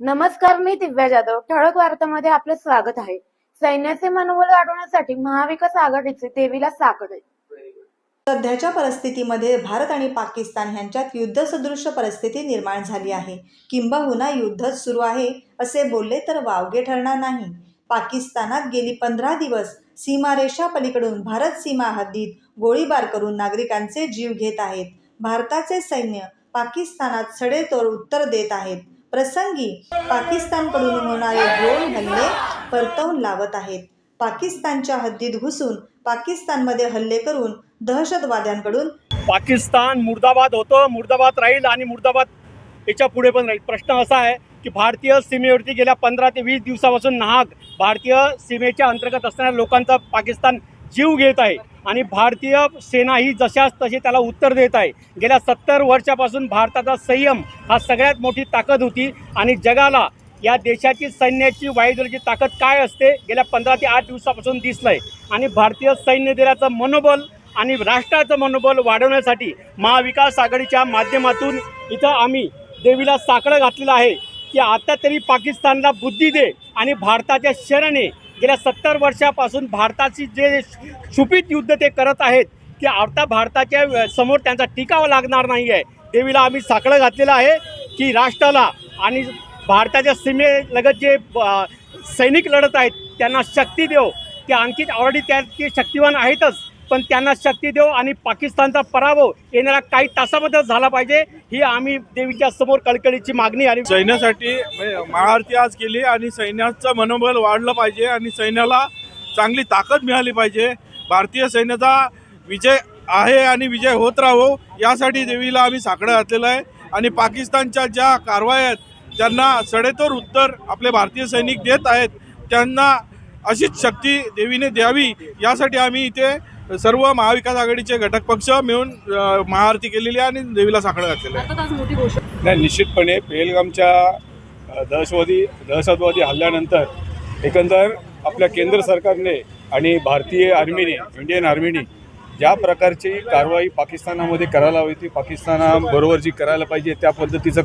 नमस्कार मी दिव्या जाधव. ठळक वार्तामध्ये आपलं स्वागत आहे. सैन्याचे मनोबल वाढवण्यासाठी महाविकास आघाडीचे देवीला साकड सध्याच्या परिस्थितीमध्ये भारत आणि पाकिस्तान यांच्यात युद्धसदृश परिस्थिती निर्माण झाली आहे. किंबहुना युद्धच सुरू आहे असे बोलले तर वावगे ठरणार नाही. पाकिस्तानात गेली पंधरा दिवस सीमारेषा पलीकडून भारत सीमा हद्दीत गोळीबार करून नागरिकांचे जीव घेत आहेत. भारताचे सैन्य पाकिस्तानात सडेतोड उत्तर देत आहेत. प्रसंगी पाकिस्तानकडून होणारे ड्रोन हल्ले परतवून लावत आहेत. पाकिस्तानच्या हद्दीत घुसून पाकिस्तानमध्ये हल्ले करून दहशतवाद्यांकडून पाकिस्तान मुर्दाबाद होतं मुर्दाबाद राहील आणि मुर्दाबाद याच्यापुढे पण राहील. प्रश्न असा आहे की भारतीय सीमेवरती गेल्या पंधरा ते वीस दिवसापासून नाहक भारतीय सीमेच्या अंतर्गत असणाऱ्या लोकांचा पाकिस्तान जीव घेत आहे. आणि भारतीय सेना ही जशाच तशी त्याला उत्तर देत आहे. गेल्या सत्तर वर्षापासून भारताचा संयम हा सगळ्यात मोठी ताकद होती आणि जगाला या देशाची सैन्याची वायुदलाची ताकद काय असते गेल्या पंधरा ते आठ दिवसापासून दिसलं आहे आणि भारतीय सैन्य दलाचं मनोबल आणि राष्ट्राचं मनोबल वाढवण्यासाठी महाविकास आघाडीच्या माध्यमातून इथं आम्ही देवीला साकडं घातलेलं आहे की आता तरी पाकिस्तानला बुद्धी दे आणि भारताच्या शरणे गेल्या सत्तर वर्षापासून भारताची जे छुपीत युद्ध ते करत आहेत की आता भारताच्या समोर त्यांचा टिकावा लागणार नाही आहे देवीला आम्ही साकडं घातलेलं आहे की राष्ट्राला आणि भारताच्या सीमेलगत जे सैनिक लढत आहेत त्यांना शक्ती देव ते आणखी ऑलरेडी त्या ते शक्तिवान आहेतच. पण त्यांना शक्ती देऊ आणि पाकिस्तानचा पराभव येणाऱ्या काही तासामध्ये झाला पाहिजे ही आम्ही देवीच्या समोर कळकळीची मागणी आणि सैन्यासाठी म्हणजे महाआरती आज केली आणि सैन्याचं मनोबल वाढलं पाहिजे आणि सैन्याला चांगली ताकद मिळाली पाहिजे. भारतीय सैन्याचा विजय आहे आणि विजय होत राहो यासाठी देवीला आम्ही साकडं घातलेलं आहे. आणि पाकिस्तानच्या ज्या कारवाया आहेत त्यांना सडेतोर उत्तर आपले भारतीय सैनिक देत आहेत त्यांना अशीच शक्ती देवीने द्यावी यासाठी आम्ही इथे सर्व महाविकास आघाडीचे घटक पक्ष मिळून महाआरती केलेली आहे आणि देवीला साकडं घातलेलं आहे. नाही निश्चितपणे पेहलगामच्या अ, दहशतवादी दहशतवादी हल्ल्यानंतर एकंदर आपल्या केंद्र सरकारने आणि भारतीय आर्मीने इंडियन आर्मीने ज्या प्रकारची कारवाई पाकिस्तानामध्ये करायला हवी ती पाकिस्तानाबरोबर जी करायला पाहिजे त्या पद्धतीचं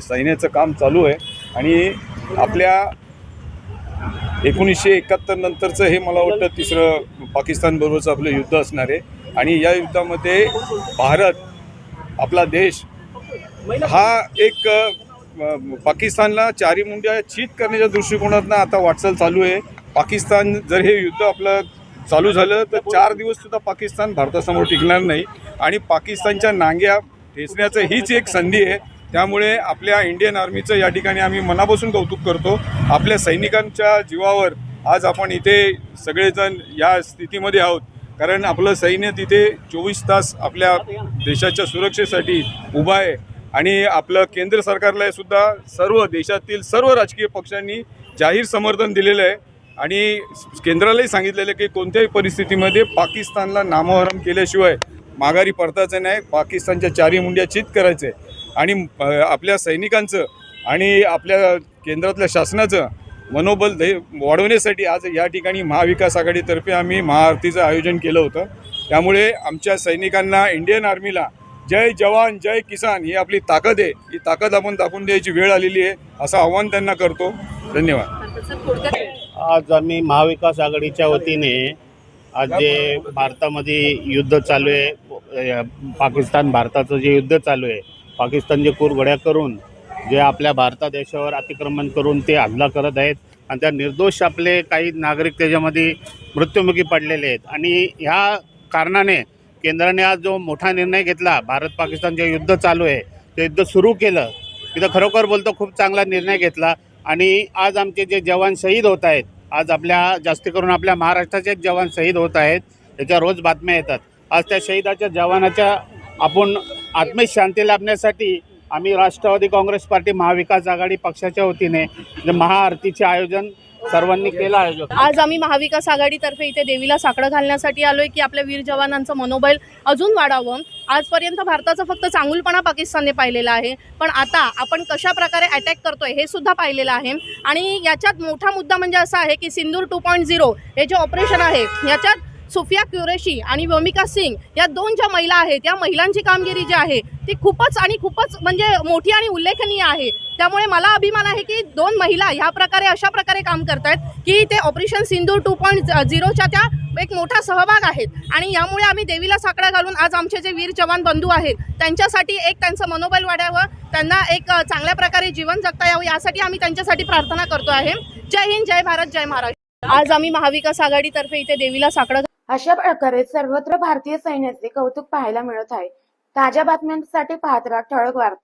सैन्याचं काम चालू आहे. आणि आपल्या एकोणीसशे एकाहत्तर नंतरचं हे मला वाटतं तिसरं पाकिस्तानबरोबरचं आपलं युद्ध असणार आहे. आणि या युद्धामध्ये भारत आपला देश हा एक पाकिस्तानला चारी मुंड्या चीत करण्याच्या दृष्टिकोनातनं आता वाटचाल चालू आहे. पाकिस्तान जर हे युद्ध आपलं चालू झालं तर चार दिवस सुद्धा पाकिस्तान भारतासमोर टिकणार नाही. आणि पाकिस्तानच्या नांग्या ठेचण्याचं हीच एक संधी आहे. त्यामुळे आपल्या इंडियन आर्मीचं या ठिकाणी आम्ही मनापासून कौतुक करतो. आपल्या सैनिकांच्या जीवावर आज आपण इथे सगळेजण या स्थितीमध्ये आहोत. कारण आपलं सैन्य तिथे चोवीस तास आपल्या देशाच्या सुरक्षेसाठी उभं आहे. आणि आपलं केंद्र सरकारला सुद्धा सर्व देशातील सर्व राजकीय पक्षांनी जाहीर समर्थन दिलेलं आहे. आणि केंद्रालाही सांगितलेलं आहे की कोणत्याही परिस्थितीमध्ये पाकिस्तानला नामोहरम केल्याशिवाय माघारी परतायचं नाही. पाकिस्तानच्या चारी मुंड्या चित करायचं. आहे आणि आपल्या सैनिकांचं आणि आपल्या केंद्रातल्या शासनाचं मनोबल धै वाढवण्यासाठी आज या ठिकाणी महाविकास आघाडीतर्फे आम्ही महाआरतीचं आयोजन केलं होतं. त्यामुळे आमच्या सैनिकांना इंडियन आर्मीला जय जवान जय किसान ही आपली ताकद आहे. ही ताकद आपण दाखवून द्यायची वेळ आलेली आहे असं आव्हान त्यांना करतो. धन्यवाद. आज आम्ही महाविकास आघाडीच्या वतीने आज जे भारतामध्ये युद्ध चालू आहे पाकिस्तान भारताचं जे युद्ध चालू आहे पाकिस्तानचे कुरघड्या करून जे आपल्या भारता देशावर अतिक्रमण करून ते हल्ला करत आहेत. आणि त्या निर्दोष आपले काही नागरिक त्याच्यामध्ये मृत्युमुखी पडलेले आहेत. आणि ह्या कारणाने केंद्राने आज जो मोठा निर्णय घेतला भारत पाकिस्तान जे युद्ध चालू आहे ते युद्ध सुरू केलं. तिथं खरोखर बोलतो खूप चांगला निर्णय घेतला. आणि आज आमचे जे जवान शहीद होत आहेत आज आपल्या जास्ती करून आपल्या महाराष्ट्राचेच जवान शहीद होत आहेत त्याच्या रोज बातम्या येतात. आज त्या शहीदाच्या जवानाच्या आपण आत्मिक शांती लाभण्यासाठी आम्ही राष्ट्रवादी काँग्रेस पार्टी महाविकास आघाडी पक्षाच्या वतीने महाआरतीचे आयोजन सर्वांनी केलं आहे. आज आम्ही महाविकास आघाडीतर्फे इथे देवीला साकडं घालण्यासाठी आलोय की आपल्या वीर जवानांचं मनोबल अजून वाढावं. आजपर्यंत भारताचा फक्त चांगुलपणा पाकिस्तानने पाहिलेला आहे. पण आता आपण कशा प्रकारे अटॅक करतोय हे सुद्धा पाहिलेलं आहे. आणि याच्यात मोठा मुद्दा म्हणजे असा आहे की सिंदूर टू पॉईंट झिरो हे जे ऑपरेशन आहे याच्यात सुफिया क्युरेशी आणि वमिका सिंग या दोन ज्या महिला आहेत या महिलांची कामगिरी जी आहे ती खूपच आणि खूपच म्हणजे मोठी आणि उल्लेखनीय आहे. त्यामुळे मला अभिमान आहे की दोन महिला ह्या प्रकारे अशा प्रकारे काम करतायत की ते ऑपरेशन सिंधू टू पॉईंट झिरोच्या त्या एक मोठा सहभाग आहेत. आणि यामुळे आम्ही देवीला साकडा घालून आज आमचे जे वीर जवान बंधू आहेत त्यांच्यासाठी एक त्यांचं मनोबल वाढावं त्यांना एक चांगल्या प्रकारे जीवन जगता यावं यासाठी आम्ही त्यांच्यासाठी प्रार्थना करतो आहे. जय हिंद जय भारत जय महाराष्ट्र. आज आम्ही महाविकास आघाडीतर्फे इथे देवीला साकडं अशा प्रकारे सर्वत्र भारतीय सैन्याचे कौतुक पाहायला मिळत आहे. ताज्या बातम्यांसाठी पाहत राहा ठळक वार्ता.